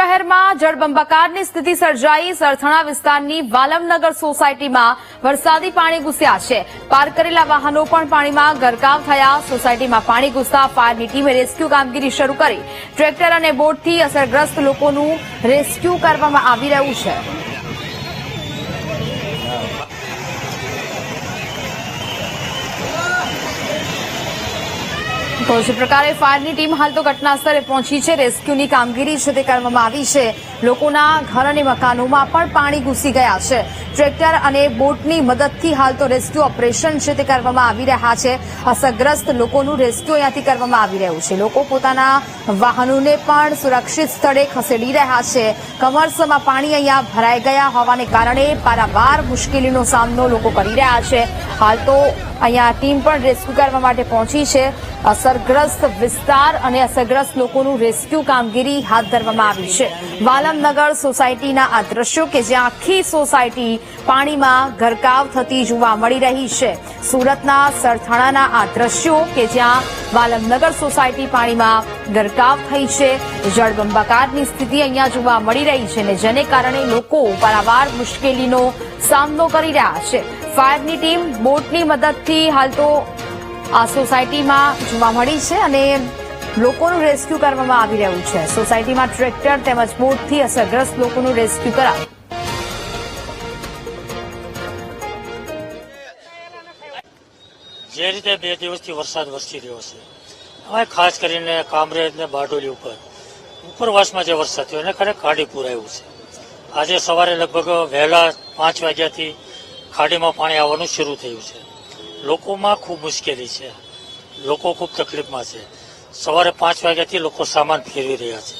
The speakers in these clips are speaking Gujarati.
શહેરમાં જળબંબાકારની સ્થિતિ સર્જાઈ. સરથણા વિસ્તારની વાલમનગર સોસાયટીમાં વરસાદી પાણી ઘૂસ્યા છે. પાર્ક કરેલા વાહનો પણ પાણીમાં ગરકાવ થયા. સોસાયટીમાં પાણી ઘૂસતા ફાયરની ટીમે રેસ્ક્યુ કામગીરી શરૂ કરી. ટ્રેક્ટર અને બોટથી અસરગ્રસ્ત લોકોનું રેસ્ક્યુ કરવામાં આવી રહ્યું છે. તો જે પ્રકારે ફાયરની ટીમ હાલ તો ઘટના સ્થળે પહોંચી છે. રેસ્ક્યુની કામગીરી છે તે કરવામાં આવી છે. લોકોના ઘર અને મકાનોમાં પણ પાણી ઘૂસી ગયા છે. ટ્રેક્ટર અને બોટની મદદથી હાલ તો રેસ્ક્યુ ઓપરેશન છે તે કરવામાં આવી રહ્યા છે. અસરગ્રસ્ત લોકોનું રેસ્ક્યુ અહીંયાથી કરવામાં આવી રહ્યું છે. લોકો પોતાના વાહનોને પણ સુરક્ષિત સ્થળે ખસેડી રહ્યા છે. કમરસમાં પાણી અહીંયા ભરાઈ ગયા હોવાને કારણે પારાવાર મુશ્કેલીનો સામનો લોકો કરી રહ્યા છે. હાલ તો અહીંયા ટીમ પણ રેસ્ક્યુ કરવા માટે પહોંચી છે. અસરગ્રસ્ત વિસ્તાર અને અસરગ્રસ્ત લોકોનું રેસ્ક્યુ કામગીરી હાથ ધરવામાં આવી છે. વાલમનગર સોસાયટીના આ દ્રશ્યો કે જ્યાં આખી સોસાયટી પાણીમાં ગરકાવ થતી જોવા મળી રહી છે. સુરતના સરથાણાના આ દ્રશ્યો કે જ્યાં વાલમનગર સોસાયટી પાણીમાં ગરકાવ થઈ છે. જળબંબાકારની સ્થિતિ અહીંયા જોવા મળી રહી છે અને જેને કારણે લોકો પારાવાર મુશ્કેલીનો સામનો કરી રહ્યા છે. ફાયરની ટીમ બોટની મદદથી હાલ તો આ સોસાયટીમાં જોવા મળી છે અને લોકોનું રેસ્ક્યુ કરવામાં આવી રહ્યું છે. સોસાયટીમાં ટ્રેક્ટર તેમજ બોટથી અસરગ્રસ્ત લોકોનું રેસ્ક્યુ કરાય. જે રીતે બે દિવસથી વરસાદ વરસી રહ્યો છે, હવે ખાસ કરીને કામરેજ ને બારડોલી ઉપર, ઉપરવાસમાં જે વરસાદ થયો, એને ખરેખર ખાડી પુરાયું છે. આજે સવારે લગભગ વહેલા પાંચ વાગ્યાથી ખાડીમાં પાણી આવવાનું શરૂ થયું છે. લોકોમાં ખૂબ મુશ્કેલી છે. લોકો ખૂબ તકલીફમાં છે. સવારે પાંચ વાગ્યાથી લોકો સામાન ફેરવી રહ્યા છે.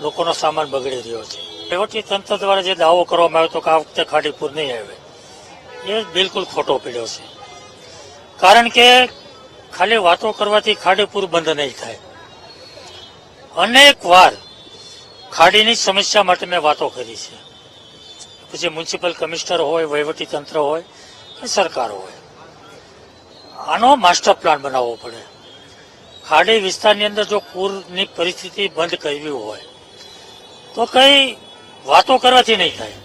લોકોનો સામાન બગડી રહ્યો છે. વહીવટી તંત્ર દ્વારા જે દાવો કરવામાં આવ્યો હતો કે આ વખતે ખાડીપુર નહીં આવે, એ બિલકુલ ખોટો પડ્યો છે. કારણ કે ખાલી વાતો કરવાથી ખાડીપુર બંધ નહીં થાય. અનેક વાર ખાડીની સમસ્યા માટે મેં વાતો કરી છે. પછી મ્યુનિસિપલ કમિશનર હોય તંત્ર હોય કે સરકાર હોય. આનો માસ્ટર પ્લાન બનાવવો પડે. ખાડી વિસ્તારની અંદર જો પૂરની પરિસ્થિતિ બંધ કરવી હોય, તો કઈ વાતો કરવાથી નહીં થાય.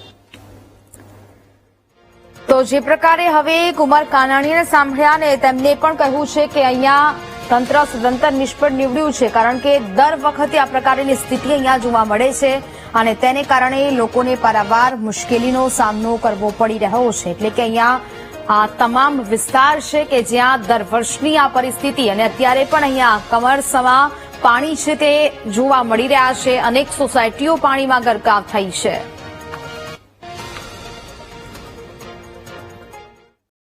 તો જે પ્રકારે હવે કુમાર કાનાણીને સાંભળ્યા ને તેમને પણ કહ્યું છે કે અહીંયા તંત્ર સદંતર નિષ્ફળ નીવડ્યું છે, કારણ કે દર વખતે આ પ્રકારની સ્થિતિ અહીંયા જોવા મળે છે. અને તેને કારણે લોકોને પારાવાર મુશ્કેલીનો સામનો કરવો પડી રહ્યો છે. એટલે કે અહીંયા આ તમામ વિસ્તાર છે કે જ્યાં દર વર્ષની આ પરિસ્થિતિ અને અત્યારે પણ અહીંયા કમરસમાં પાણી છે તે જોવા મળી રહ્યા છે. અનેક સોસાયટીઓ પાણીમાં ગરકાવ થઈ છે.